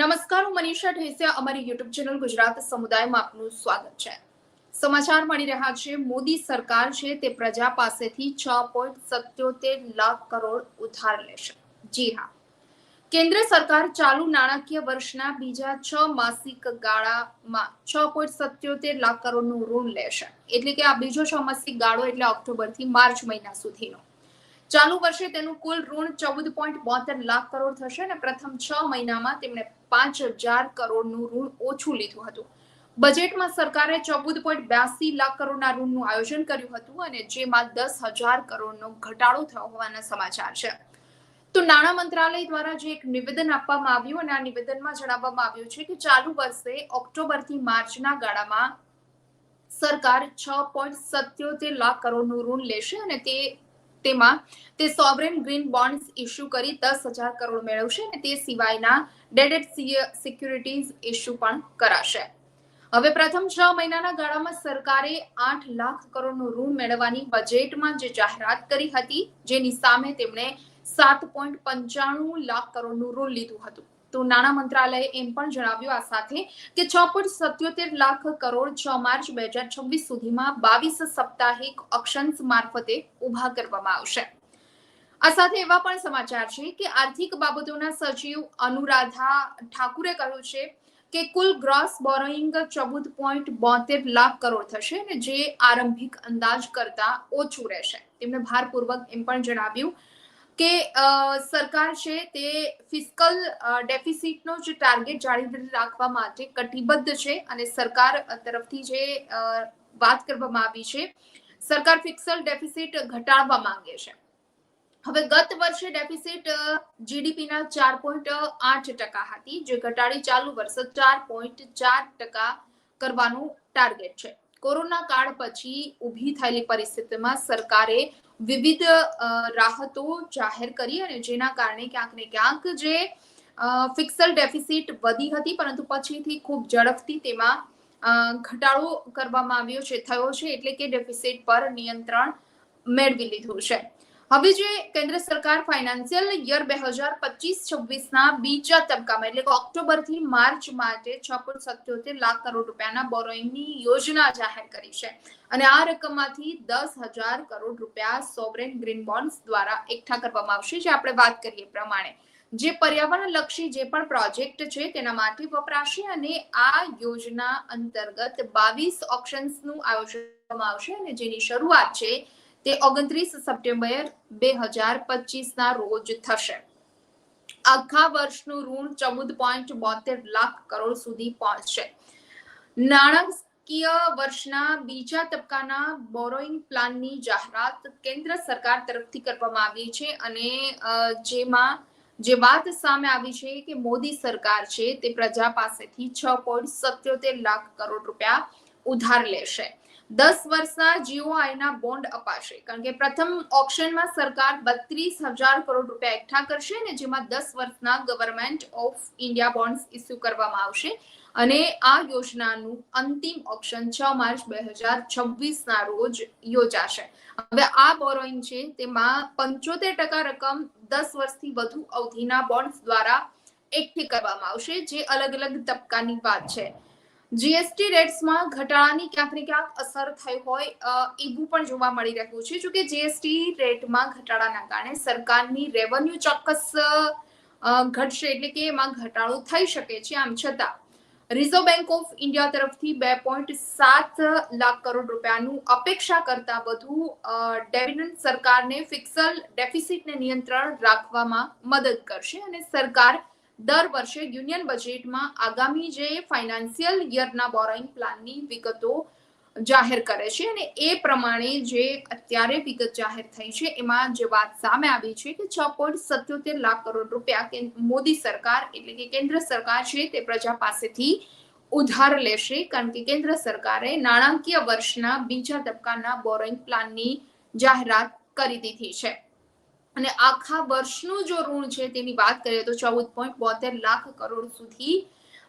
નમસ્કાર, હું મનીષા ઢેસિયા, અમારી યુટ્યુબ ચેનલ ગુજરાત સમુદાયમાં આપનું સ્વાગત છે. સમાચાર મળી રહ્યા છે, મોદી સરકાર છે તે પ્રજા પાસેથી છ પોઈન્ટ સત્યોતેર લાખ કરોડ ઉધાર લેશે. જી હા. કેન્દ્ર સરકાર ચાલુ નાણાકીય વર્ષના બીજા છ માસિક ગાળામાં છ પોઈન્ટ સત્યોતેર લાખ કરોડનું ઋણ લેશે. એટલે કે આ બીજો છ માસિક ગાળો એટલે ઓક્ટોબરથી માર્ચ મહિના સુધીનો. ચાલુ વર્ષે તેનું કુલ ઋણ ચૌદ પોઈન્ટ બોતેર લાખ કરોડ થશે અને પ્રથમ છ મહિનામાં તેમણે પાંચ હજાર કરોડનું ઋણ ઓછું લીધું હતું. બજેટમાં સરકારે ચૌદ પોઈન્ટ બ્યાસી લાખ કરોડના ઋણનું આયોજન કર્યું હતું અને જેમાં દસ હજાર કરોડનો ઘટાડો થયો હોવાના સમાચાર છે. તો નાણાં મંત્રાલય દ્વારા જે એક નિવેદન આપવામાં આવ્યું અને આ નિવેદનમાં જણાવવામાં આવ્યું છે કે ચાલુ વર્ષે ઓક્ટોબરથી માર્ચના ગાળામાં સરકાર છ પોઈન્ટ સત્યોતેર લાખ કરોડનું ઋણ લેશે અને તે તેમાં તે સોવરેન ગ્રીન બોન્ડ્સ ઇસ્યુ કરી દસ હજાર કરોડ મેળવશે અને તે સિવાયના ડેડેડ સિક્યુરિટીઝ ઇસ્યુ પણ કરાશે. હવે પ્રથમ છ મહિનાના ગાળામાં સરકારે આઠ લાખ કરોડનું ઋણ મેળવવાની બજેટમાં જે જાહેરાત કરી હતી, જેની સામે તેમણે સાત પોઈન્ટ પંચાણું લાખ કરોડનું ઋણ લીધું હતું. તો નાણાં મંત્રાલયે એમ પણ જણાવ્યું આ સાથે કે છ પોઈન્ટ સત્યોતેર લાખ કરોડ છ માર્ચ બે હજાર છવ્વીસ સુધીમાં બાવીસ સાપ્તાહિક ઓક્શન્સ મારફતે ઊભા કરવામાં આવશે. આ સાથે એવા પણ સમાચાર છે કે આર્થિક બાબતોના સચિવ અનુરાધા ઠાકુરે કહ્યું છે કે કુલ ગ્રોસ બોરોઈંગ ચૌદ પોઈન્ટ બોતેર લાખ કરોડ થશે અને જે આરંભિક અંદાજ કરતા ઓછું રહેશે. તેમણે ભારપૂર્વક એમ પણ જણાવ્યું કે સરકાર છે તે ફિસ્કલ ડેફિસિટનો જે ટાર્ગેટ જાળવી રાખવા માટે કટિબદ્ધ છે અને સરકાર તરફથી જે વાત કરવામાં આવી છે, સરકાર ફિસ્કલ ડેફિસિટ ઘટાડવા માંગે છે. હવે ગત વર્ષે ડેફિસિટ જીડીપીના ચાર પોઈન્ટ આઠ ટકા હતી, જે ઘટાડી ચાલુ વર્ષે ચાર પોઈન્ટ ચાર ટકા કરવાનું ટાર્ગેટ છે. કોરોના કાળ પછી ઊભી થયેલી પરિસ્થિતિમાં સરકારે વિવિધ રાહતો જાહેર કરી અને જેના કારણે ક્યાંક ને ક્યાંક જે ફિક્સલ ડેફિસિટ વધી હતી, પરંતુ પછીથી ખૂબ ઝડપથી તેમાં ઘટાડો કરવામાં આવ્યો છે, થયો છે, એટલે કે ડેફિસિટ પર નિયંત્રણ મેળવી લીધું છે. હવે જે કેન્દ્ર સરકાર ફાઇનાન્શિયલ યર બે હજાર પચીસ છવ્વીસના બીજા તબક્કામાં, એટલે કે ઓક્ટોબરથી માર્ચ માટે છ પોઈન્ટ સત્યોતેર લાખ કરોડ રૂપિયાના બોરોઈંગની યોજના જાહેર કરી છે. અને આ રકમમાંથી દસ હજાર કરોડ રૂપિયા સોવરેન ગ્રીન બોન્ડ્સ દ્વારા એકઠા કરવામાં આવશે, જે આપણે વાત કરીએ પ્રમાણે. જે પર્યાવરણ લક્ષી જે પણ પ્રોજેક્ટ છે, તેના માટે વપરાશે અને આ યોજના અંતર્ગત બાવીસ ઓપ્શન્સનું આયોજન કરવામાં આવશે અને જેની શરૂઆત છે તે ઓગણત્રીસ સપ્ટેમ્બર બે હજાર પચીસના રોજ થશે. આખા વર્ષનું ઋણ ચૌદ પોઈન્ટ બોતેર લાખ કરોડ સુધી પહોંચશે. નાણાકીય વર્ષના બીજા તબક્કાના બોરોઈંગ પ્લાનની જાહેરાત કેન્દ્ર સરકાર તરફથી કરવામાં આવી છે અને જેમાં, જે વાત સામે આવી છે કે મોદી સરકાર છે તે પ્રજા પાસેથી છ પોઈન્ટ સત્યોતેર લાખ કરોડ રૂપિયા ઉધાર લેશે. દસ વર્ષના જીઓઆઈના બોન્ડ અપાશે. કારણ કે પ્રથમ ઓપ્શનમાં સરકાર બત્રીસ હજાર કરોડ રૂપિયા એકઠા કરશે ને જેમાં દસ વર્ષના government of India bonds issue કરવામાં આવશે. અને આ યોજનાનું અંતિમ ઓપ્શન છ માર્ચ બે હજાર છવ્વીસના રોજ યોજાશે. હવે આ બોરોઈંગ છે તેમાં પંચોતેર ટકા રકમ દસ વર્ષથી વધુ અવધિના બોન્ડ્સ દ્વારા એકઠી કરવામાં આવશે, જે અલગ અલગ તબક્કાની વાત છે. જીએસટી રેટ્સમાં ઘટાડાની ક્યાંક ને ક્યાંક અસર થઈ હોય એવું પણ જોવા મળી રહ્યું છે. જોકે જીએસટી રેટમાં ઘટાડાના કારણે સરકારની રેવન્યુ ચોક્કસ ઘટશે એટલે કે એમાં ઘટાડો થઈ શકે છે. આમ છતાં રિઝર્વ બેંક ઓફ ઇન્ડિયા તરફથી બે પોઈન્ટ સાત લાખ કરોડ રૂપિયાનું અપેક્ષા કરતા વધુ ડેવિડન્ડ સરકારને ફિક્સલ ડેફિસિટને નિયંત્રણ રાખવામાં મદદ કરશે અને સરકાર દર વર્ષે યુનિયન બજેટમાં આગામી જે ફાઇનાન્શિયલ યરના બોરોઈંગ પ્લાનની વિગતો જાહેર કરે છે અને એ પ્રમાણે જે અત્યારે વિગત જાહેર થઈ છે, એમાં જે વાત સામે આવી છે કે છ પોઈન્ટ સત્યોતેર લાખ કરોડ રૂપિયા મોદી સરકાર એટલે કે કેન્દ્ર સરકાર છે તે પ્રજા પાસેથી ઉધાર લેશે, કારણ કે કેન્દ્ર સરકારે નાણાકીય વર્ષના બીજા તબક્કાના બોરોઈંગ પ્લાનની જાહેરાત કરી દીધી છે. અને આખા વર્ષનું જો ઋણ છે તેની વાત કરીએ તો ચૌદ પોઈન્ટ બોતેર લાખ કરોડ સુધી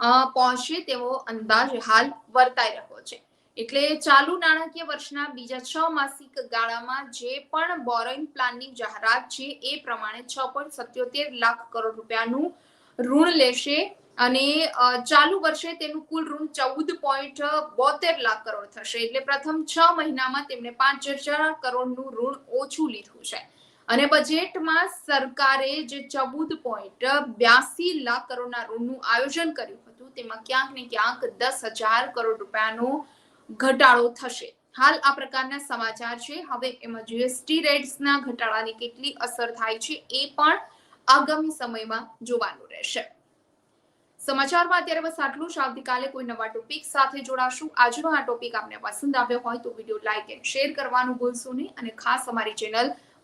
પહોંચશે પહોંચે તેવો અંદાજ હાલ વર્તાઈ રહ્યો છે. એટલે ચાલુ નાણાકીય વર્ષના બીજા છ માસિક ગાળામાં જે પણ બોરોઈંગ પ્લાનની જાહેરાત છે એ પ્રમાણે છ પોઈન્ટ સત્યોતેર લાખ કરોડ રૂપિયાનું ઋણ લેશે અને ચાલુ વર્ષે તેનું કુલ ઋણ ચૌદ પોઈન્ટ બોતેર લાખ કરોડ થશે. એટલે પ્રથમ છ મહિનામાં તેમણે પાંચ હજાર કરોડનું ઋણ ઓછું લીધું છે. અને બજેટમાં સરકારે જે ચૌદ પોઈન્ટ બ્યાસી લાખ કરોડના ઋણનું આયોજન કર્યું હતું, તેમાં ક્યાંક ને ક્યાંક દસ હજાર કરોડ રૂપિયાનો ઘટાડો થશે. હાલ આ પ્રકારના સમાચાર છે. હવે એમાં જીએસટી રેટ્સના ઘટાડાની કેટલી અસર થાય છે એ પણ આગામી સમયમાં જોવાનું રહેશે. સમાચારમાં અત્યારે બસ આટલું જ. આવતીકાલે કોઈ નવા ટોપિક સાથે જોડાશું. આજનો આ ટોપિક આપને પસંદ આવ્યો હોય તો વીડિયો લાઇક એન્ડ શેર કરવાનું ભૂલશો નહીં અને ખાસ અમારી ચેનલ